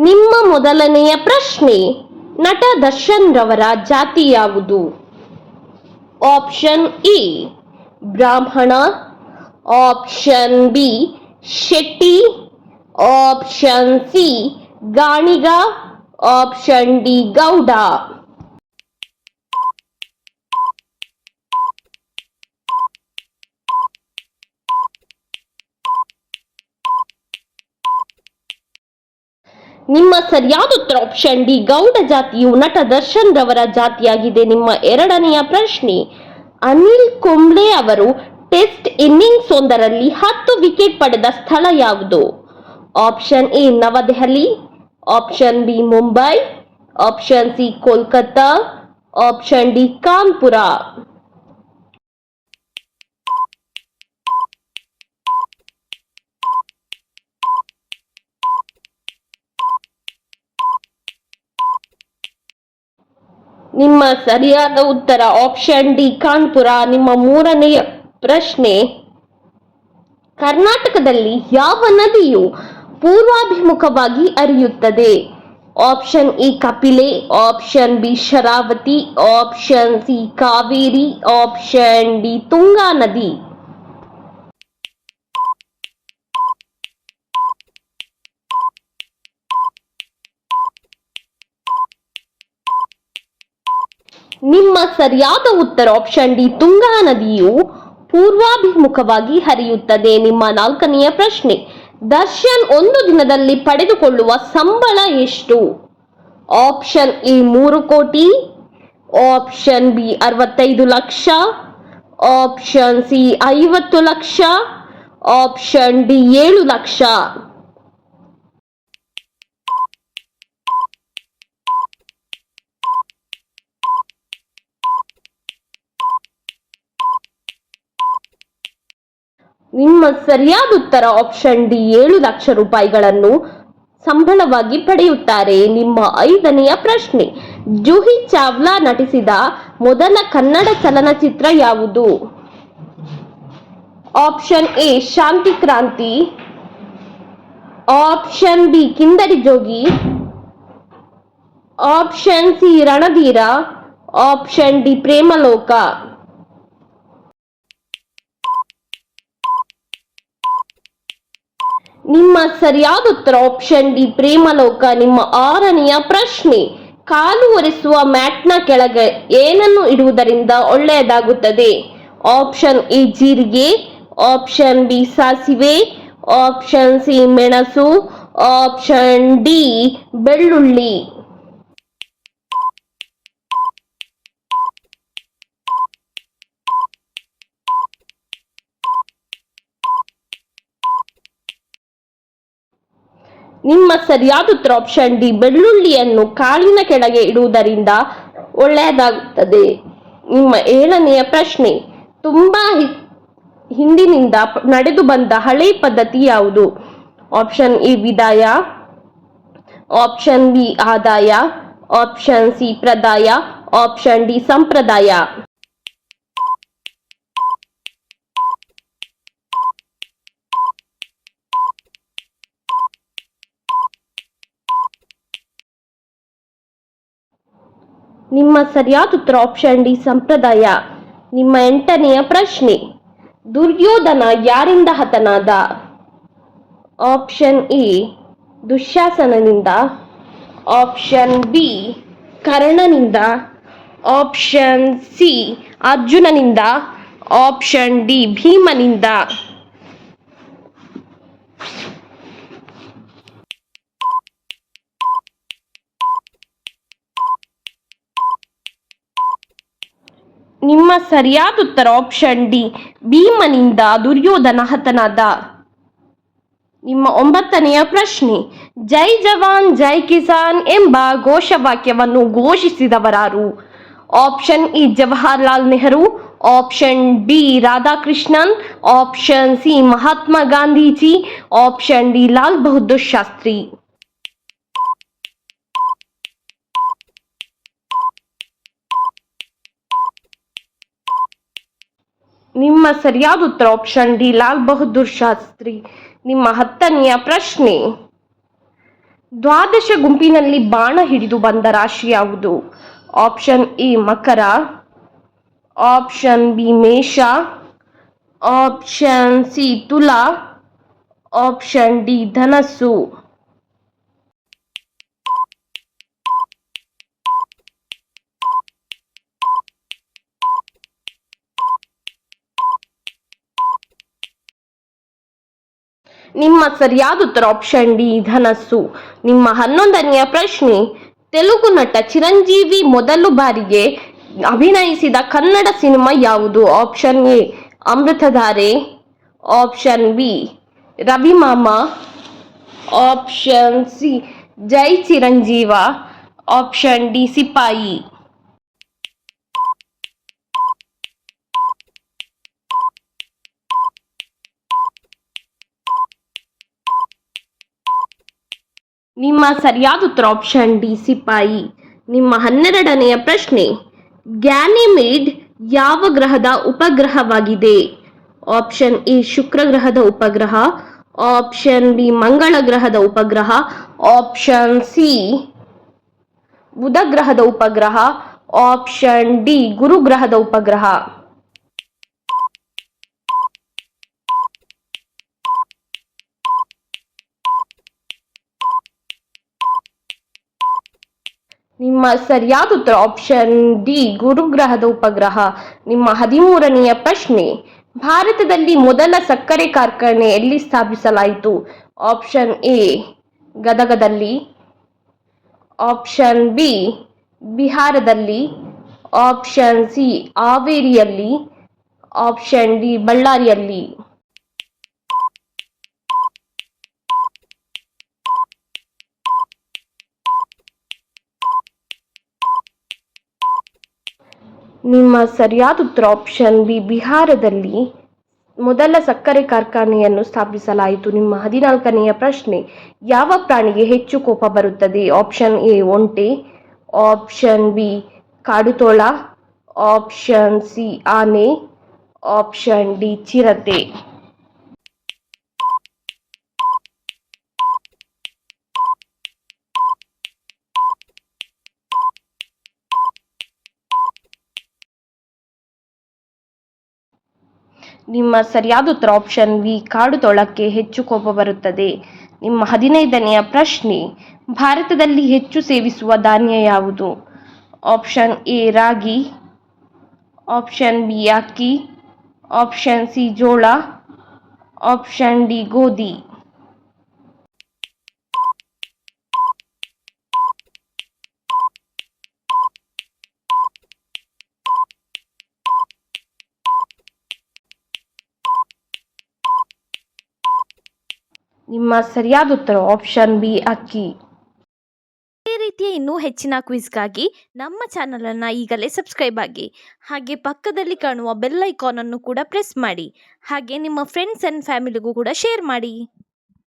ನಿಮ್ಮ ಮೊದಲನೆಯ ಪ್ರಶ್ನೆ, ನಟ ದರ್ಶನ್ ರವರ ಜಾತಿ ಯಾವುದು? ಆಪ್ಷನ್ ಎ, ಬ್ರಾಹ್ಮಣ. Option B, Shetty. Option C, Ganiga. Option D, Gowda. ನಿಮ್ಮ ಸರಿಯಾದ ಉತ್ತರ ಆಪ್ಷನ್ ಡಿ, ಗೌಡ ಜಾತಿಯು ನಟ ದರ್ಶನ್ ರವರ ಜಾತಿಯಾಗಿದೆ. ನಿಮ್ಮ ಎರಡನೆಯ ಪ್ರಶ್ನೆ, ಅನಿಲ್ ಕುಂಬ್ಳೆ ಅವರು ಟೆಸ್ಟ್ ಇನ್ನಿಂಗ್ಸ್ ಒಂದರಲ್ಲಿ ಹತ್ತು ವಿಕೆಟ್ ಪಡೆದ ಸ್ಥಳ ಯಾವುದು? Option A, Navadehali option B, Mumbai option C, Kolkata option D, Kanpur. ನಿಮ್ಮ ಸರಿಯಾದ ಉತ್ತರ ಆಪ್ಷನ್ ಡಿ, ಕಾನ್ಪುರ. ನಿಮ್ಮ ಮೂರನೆಯ ಪ್ರಶ್ನೆ, ಕರ್ನಾಟಕದಲ್ಲಿ ಯಾವ ನದಿಯು ಪೂರ್ವಾಭಿಮುಖವಾಗಿ ಅರಿಯುತ್ತದೆ option A Kapila. Option B, Sharavathi. Option C, Kaveri. Option D, Tunga ನದಿ. ನಿಮ್ಮ ಸರಿಯಾದ ಉತ್ತರ ಆಪ್ಷನ್ ಡಿ ತುಂಗಾ ನದಿಯು ಪೂರ್ವಾಭಿಮುಖವಾಗಿ ಹರಿಯುತ್ತದೆ. ನಿಮ್ಮ ನಾಲ್ಕನೆಯ ಪ್ರಶ್ನೆ, ದರ್ಶನ್ ಒಂದು ದಿನದಲ್ಲಿ ಪಡೆದುಕೊಳ್ಳುವ ಸಂಬಳ ಎಷ್ಟು? ಆಪ್ಷನ್ ಎ ಮೂರು ಕೋಟಿ ಆಪ್ಷನ್ ಬಿ ಅರವತ್ತೈದು ಲಕ್ಷ ಆಪ್ಷನ್ ಸಿ ಐವತ್ತು ಲಕ್ಷ ಆಪ್ಷನ್ ಡಿ ಏಳು ಲಕ್ಷ. ನಿಮ್ಮ ಸರಿಯಾದ ಉತ್ತರ ಆಪ್ಷನ್ ಡಿ ಏಳು ಲಕ್ಷ ರೂಪಾಯಿಗಳನ್ನು ಸಂಬಳವಾಗಿ ಪಡೆಯುತ್ತಾರೆ. ನಿಮ್ಮ ಐದನೆಯ ಪ್ರಶ್ನೆ, ಜೂಹಿ ಚಾವ್ಲಾ ನಟಿಸಿದ ಮೊದಲ ಕನ್ನಡ ಚಲನಚಿತ್ರ ಯಾವುದು? Option A Shanti Kranti. Option B Kindari Jogi. Option C Ranadheera. Option D Premaloka. ನಿಮ್ಮ ಸರಿಯಾದ ಉತ್ತರ ಆಪ್ಷನ್ ಡಿ ಪ್ರೇಮಲೋಕ, ನಿಮ್ಮ ಆರನೆಯ ಪ್ರಶ್ನೆ. ಕಾಲು ಒರೆಸುವ ಮ್ಯಾಟ್ನ ಕೆಳಗೆ ಏನನ್ನು ಇಡುವುದರಿಂದ ಒಳ್ಳೆಯದಾಗುತ್ತದೆ? ಆಪ್ಷನ್ ಎ ಜೀರಿಗೆ. ಆಪ್ಷನ್ ಬಿ ಸಾಸಿವೆ. ಆಪ್ಷನ್ ಸಿ ಮೆಣಸು. ಆಪ್ಷನ್ ಡಿ ಬೆಳ್ಳುಳ್ಳಿ. ನಿಮ್ಮ ಸರಿಯಾದ ಉತ್ತರ ಆಪ್ಷನ್ ಡಿ ಬೆಳ್ಳುಳ್ಳಿಯನ್ನು ಕಾಲಿನ ಕೆಳಗೆ ಇಡುವುದರಿಂದ ಒಳ್ಳೆಯದಾಗುತ್ತದೆ. ನಿಮ್ಮ ಏಳನೆಯ ಪ್ರಶ್ನೆ, ತುಂಬಾ ಹಿಂದಿನಿಂದ ನಡೆದು ಬಂದ ಹಳೆ ಪದ್ಧತಿ ಯಾವುದು? ಆಪ್ಷನ್ ಎ ವಿದಾಯ. ಆಪ್ಷನ್ ಬಿ ಆದಾಯ. ಆಪ್ಷನ್ ಸಿ ಪ್ರದಾಯ. ಆಪ್ಷನ್ ಡಿ ಸಂಪ್ರದಾಯ. ನಿಮ್ಮ ಸರಿಯಾದ ಉತ್ತರ ಆಪ್ಷನ್ ಡಿ ಸಂಪ್ರದಾಯ. ನಿಮ್ಮ ಎಂಟನೆಯ ಪ್ರಶ್ನೆ, ದುರ್ಯೋಧನ ಯಾರಿಂದ ಹತನಾದ? ಆಪ್ಷನ್ ಎ ದುಶ್ಯಾಸನನಿಂದ. ಆಪ್ಷನ್ ಬಿ ಕರ್ಣನಿಂದ. ಆಪ್ಷನ್ ಸಿ ಅರ್ಜುನನಿಂದ. ಆಪ್ಷನ್ ಡಿ ಭೀಮನಿಂದ. ನಿಮ್ಮ ಸರಿಯಾದ ಉತ್ತರ ಆಪ್ಷನ್ ಡಿ ಭೀಮನಿಂದ ದುರ್ಯೋಧನ ಹತನಾದ. ನಿಮ್ಮ ಒಂಬತ್ತನೆಯ ಪ್ರಶ್ನೆ, ಜೈ ಜವಾನ್, ಜೈ ಕಿಸಾನ್ ಎಂಬ ಘೋಷವಾಕ್ಯವನ್ನು ಘೋಷಿಸಿದವರಾರು. Option A Jawaharlal Nehru. Option D Radhakrishnan. Option C Mahatma Gandhiji. Option D Lal Bahadur Shastri. ನಿಮ್ಮ ಸರಿಯಾದ ಉತ್ತರ ಆಪ್ಷನ್ ಡಿ ಲಾಲ್ ಬಹದ್ದೂರ್ ಶಾಸ್ತ್ರಿ. ನಿಮ್ಮ ಹತ್ತನೆಯ ಪ್ರಶ್ನೆ. ದ್ವಾದಶ ಗುಂಪಿನಲ್ಲಿ ಬಾಣ ಹಿಡಿದು ಬಂದ ರಾಶಿ ಯಾವುದು? Option A Makar. Option B ಮೇಷ. ಆಪ್ಷನ್ ಸಿ ತುಲಾ. ಆಪ್ಷನ್ ಡಿ ಧನಸ್ಸು. ನಿಮ್ಮ ಸರಿಯಾದ ಉತ್ತರ ಆಪ್ಷನ್ ಡಿ ಧನಸ್ಸು. ನಿಮ್ಮ ಹನ್ನೊಂದನೆಯ ಪ್ರಶ್ನೆ, ತೆಲುಗು ನಟ ಚಿರಂಜೀವಿ ಮೊದಲು ಬಾರಿಗೆ ಅಭಿನಯಿಸಿದ ಕನ್ನಡ ಸಿನಿಮಾ ಯಾವುದು? Option A Amruthadhare. Option B Ravimama option C Jai Chiranjeeva. Option D Sipayi. ನಿಮ್ಮ ಸರಿಯಾದ ಉತ್ತರ ಆಪ್ಷನ್ ಡಿ ಸಿಪಾಯಿ. ನಿಮ್ಮ ಹನ್ನೆರಡನೆಯ ಪ್ರಶ್ನೆ ಗ್ಯಾನಿಮಿಡ್ ಯಾವ ಗ್ರಹದ ಉಪಗ್ರಹವಾಗಿದೆ? ಆಪ್ಷನ್ ಎ ಶುಕ್ರ ಗ್ರಹದ ಉಪಗ್ರಹ. ಆಪ್ಷನ್ ಬಿ ಮಂಗಳ ಗ್ರಹದ ಉಪಗ್ರಹ. ಆಪ್ಷನ್ ಸಿ ಬುಧ ಗ್ರಹದ ಉಪಗ್ರಹ. ಆಪ್ಷನ್ ಡಿ ಗುರು ಗ್ರಹದ ಉಪಗ್ರಹ. ನಿಮ್ಮ ಸರಿಯಾದ ಉತ್ತರ ಆಪ್ಷನ್ ಡಿ ಗುರುಗ್ರಹದ ಉಪಗ್ರಹ. ನಿಮ್ಮ ಹದಿಮೂರನೆಯ ಪ್ರಶ್ನೆ, ಭಾರತದಲ್ಲಿ ಮೊದಲ ಸಕ್ಕರೆ ಕಾರ್ಖಾನೆ ಎಲ್ಲಿ ಸ್ಥಾಪಿಸಲಾಯಿತು. ಆಪ್ಷನ್ ಎ ಗದಗದಲ್ಲಿ. ಆಪ್ಷನ್ ಬಿ ಬಿಹಾರದಲ್ಲಿ. ಆಪ್ಷನ್ ಸಿ ಹಾವೇರಿಯಲ್ಲಿ. ಆಪ್ಷನ್ ಡಿ ಬಳ್ಳಾರಿಯಲ್ಲಿ. ನಿಮ್ಮ ಸರಿಯಾದ ಉತ್ತರ ಆಪ್ಷನ್ ಬಿ ಬಿಹಾರದಲ್ಲಿ ಮೊದಲ ಸಕ್ಕರೆ ಕಾರ್ಖಾನೆಯನ್ನು ಸ್ಥಾಪಿಸಲಾಯಿತು. ನಿಮ್ಮ ಹದಿನಾಲ್ಕನೆಯ ಪ್ರಶ್ನೆ, ಯಾವ ಪ್ರಾಣಿಗೆ ಹೆಚ್ಚು ಕೋಪ ಬರುತ್ತದೆ? ಆಪ್ಷನ್ ಎ ಒಂಟೆ. ಆಪ್ಷನ್ ಬಿ ಕಾಡುತೋಳ. ಆಪ್ಷನ್ ಸಿ ಆನೆ. ಆಪ್ಷನ್ ಡಿ ಚಿರತೆ. ನಿಮ್ಮ ಸರಿಯಾದ ಉತ್ತರ ಆಪ್ಷನ್ ವಿ ಕಾಡು ತೊಳಕ್ಕೆ ಹೆಚ್ಚು ಕೋಪ ಬರುತ್ತದೆ. ನಿಮ್ಮ ಹದಿನೈದನೆಯ ಪ್ರಶ್ನೆ, ಭಾರತದಲ್ಲಿ ಹೆಚ್ಚು ಸೇವಿಸುವ ಧಾನ್ಯ ಯಾವುದು? ಆಪ್ಷನ್ ಎ ರಾಗಿ. ಆಪ್ಷನ್ ಬಿ ಅಕ್ಕಿ. ಆಪ್ಷನ್ ಸಿ ಜೋಳ. ಆಪ್ಷನ್ ಡಿ ಗೋಧಿ. ನಿಮ್ಮ ಸರಿಯಾದ ಉತ್ತರ ಆಪ್ಷನ್ ಬಿ ಅಕ್ಕಿ. ಇದೇ ರೀತಿಯ ಇನ್ನೂ ಹೆಚ್ಚಿನ ಕ್ವಿಜ್ಗಾಗಿ ನಮ್ಮ ಚಾನಲನ್ನು ಈಗಲೇ ಸಬ್ಸ್ಕ್ರೈಬ್ ಆಗಿ. ಹಾಗೆ ಪಕ್ಕದಲ್ಲಿ ಕಾಣುವ ಬೆಲ್ ಐಕಾನನ್ನು ಕೂಡ ಪ್ರೆಸ್ ಮಾಡಿ. ಹಾಗೆ ನಿಮ್ಮ ಫ್ರೆಂಡ್ಸ್ ಆ್ಯಂಡ್ ಫ್ಯಾಮಿಲಿಗೂ ಕೂಡ ಶೇರ್ ಮಾಡಿ.